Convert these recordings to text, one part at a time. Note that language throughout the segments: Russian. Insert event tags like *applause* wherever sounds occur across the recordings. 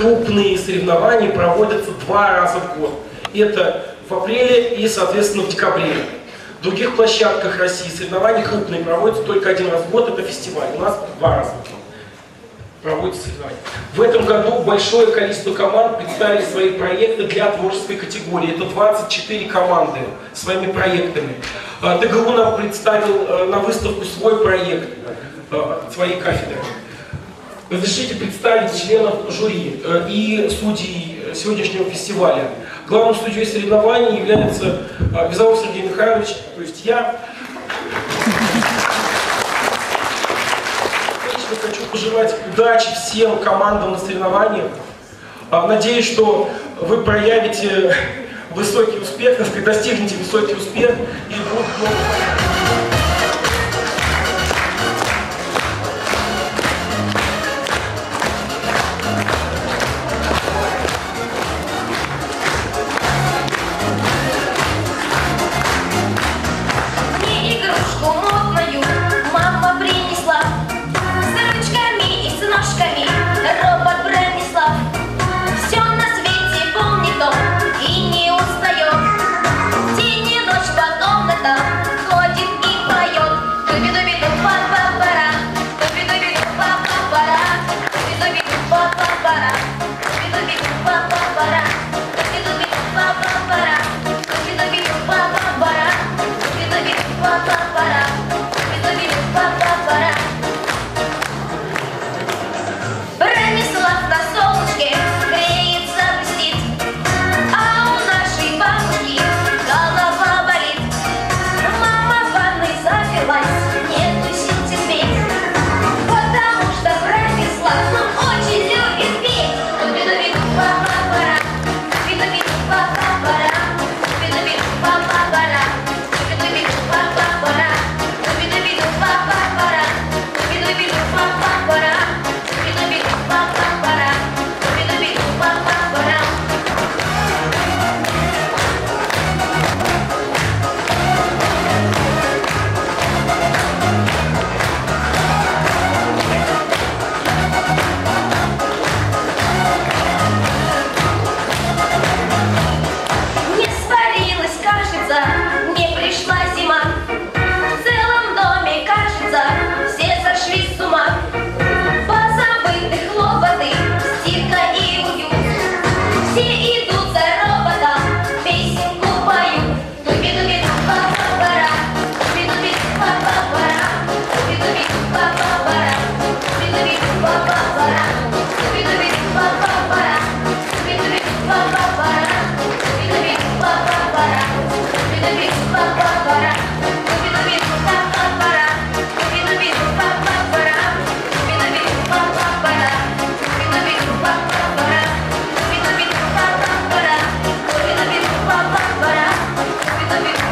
крупные соревнования проводятся два раза в год. Это в апреле и, соответственно, в декабре. В других площадках России соревнования крупные проводятся только один раз в год, это фестиваль. У нас два раза проводятся соревнования. В этом году большое количество команд представили свои проекты для творческой категории. Это 24 команды своими проектами. ТГУ нам представил э, на выставку свой проект, э, своей кафедры. Разрешите представить членов жюри э, и судей сегодняшнего фестиваля. Главным судьей соревнований является э, Визаров Сергей Михайлович, то есть я. Конечно, хочу пожелать удачи всем командам на соревнованиях. А, Надеюсь, что вы проявите высокий успех, *laughs* достигнете высокий успех и будут много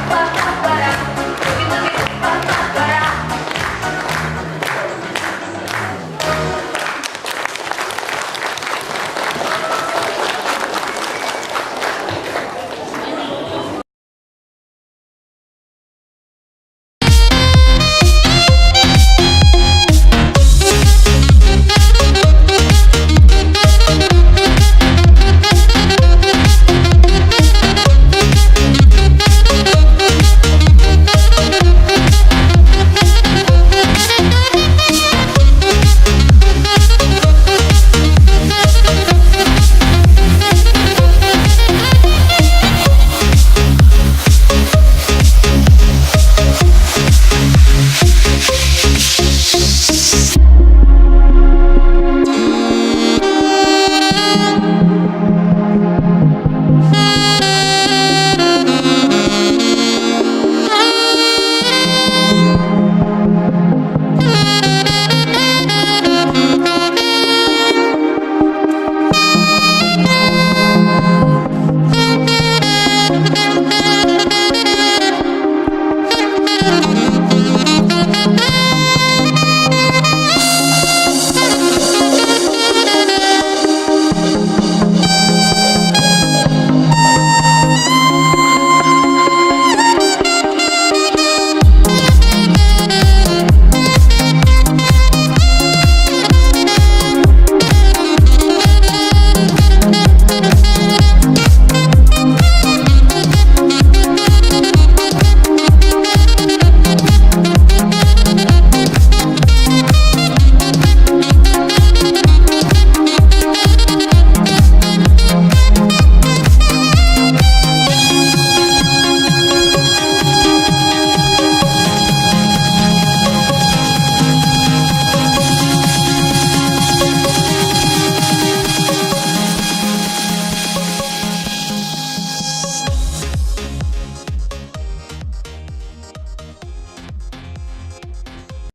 빡빡